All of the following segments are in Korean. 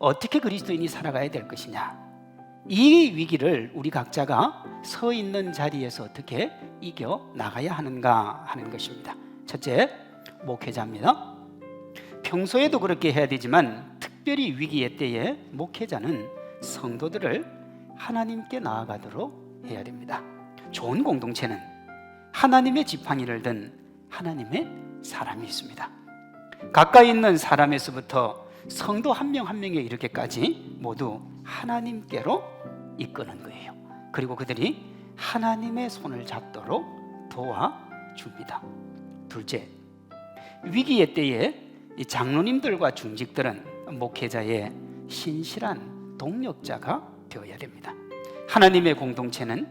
어떻게 그리스도인이 살아가야 될 것이냐? 이 위기를 우리 각자가 서 있는 자리에서 어떻게 이겨 나가야 하는가 하는 것입니다. 첫째, 목회자입니다. 평소에도 그렇게 해야 되지만 특별히 위기의 때에 목회자는 성도들을 하나님께 나아가도록 해야 됩니다. 좋은 공동체는 하나님의 지팡이를 든 하나님의 사람이 있습니다. 가까이 있는 사람에서부터 성도 한 명 한 명에 이르게까지 모두 하나님께로 이끄는 거예요. 그리고 그들이 하나님의 손을 잡도록 도와줍니다. 둘째, 위기의 때에 이 장로님들과 중직들은 목회자의 신실한 동력자가 되어야 됩니다. 하나님의 공동체는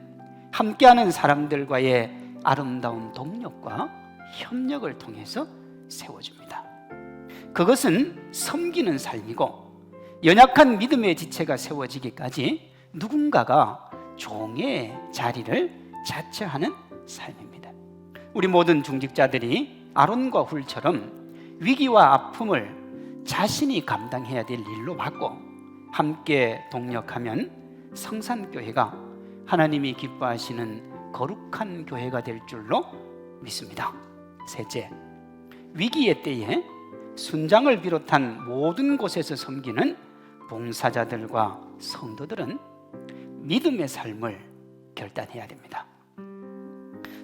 함께하는 사람들과의 아름다운 동력과 협력을 통해서 세워집니다. 그것은 섬기는 삶이고 연약한 믿음의 지체가 세워지기까지 누군가가 종의 자리를 자처하는 삶입니다. 우리 모든 중직자들이 아론과 훌처럼 위기와 아픔을 자신이 감당해야 될 일로 받고 함께 동력하면 성산교회가 하나님이 기뻐하시는 거룩한 교회가 될 줄로 믿습니다. 셋째, 위기의 때에 순장을 비롯한 모든 곳에서 섬기는 봉사자들과 성도들은 믿음의 삶을 결단해야 됩니다.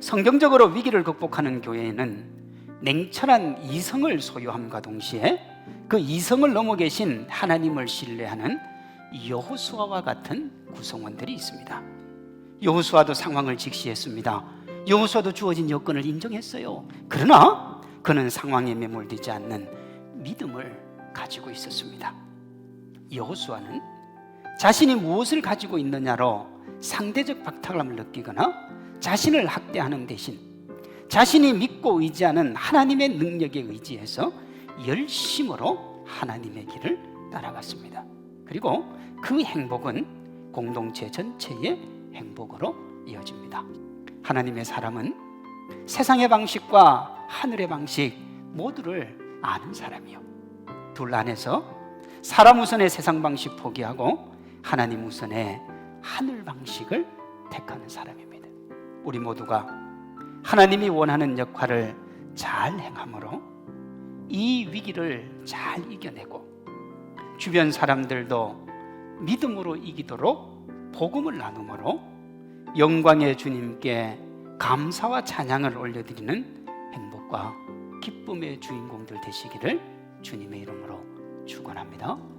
성경적으로 위기를 극복하는 교회에는 냉철한 이성을 소유함과 동시에 그 이성을 넘어 계신 하나님을 신뢰하는 여호수아와 같은 구성원들이 있습니다. 여호수아도 상황을 직시했습니다. 여호수아도 주어진 여건을 인정했어요. 그러나 그는 상황에 매몰되지 않는 믿음을 가지고 있었습니다. 여호수아는 자신이 무엇을 가지고 있느냐로 상대적 박탈감을 느끼거나 자신을 학대하는 대신 자신이 믿고 의지하는 하나님의 능력에 의지해서 열심으로 하나님의 길을 따라갔습니다. 그리고 그 행복은 공동체 전체의 행복으로 이어집니다. 하나님의 사람은 세상의 방식과 하늘의 방식 모두를 아는 사람이요. 둘 안에서 사람 우선의 세상 방식 포기하고 하나님 우선의 하늘 방식을 택하는 사람입니다. 우리 모두가 하나님이 원하는 역할을 잘 행함으로 이 위기를 잘 이겨내고 주변 사람들도 믿음으로 이기도록 복음을 나눔으로 영광의 주님께 감사와 찬양을 올려드리는 행복과 기쁨의 주인공들 되시기를 주님의 이름으로 축원합니다.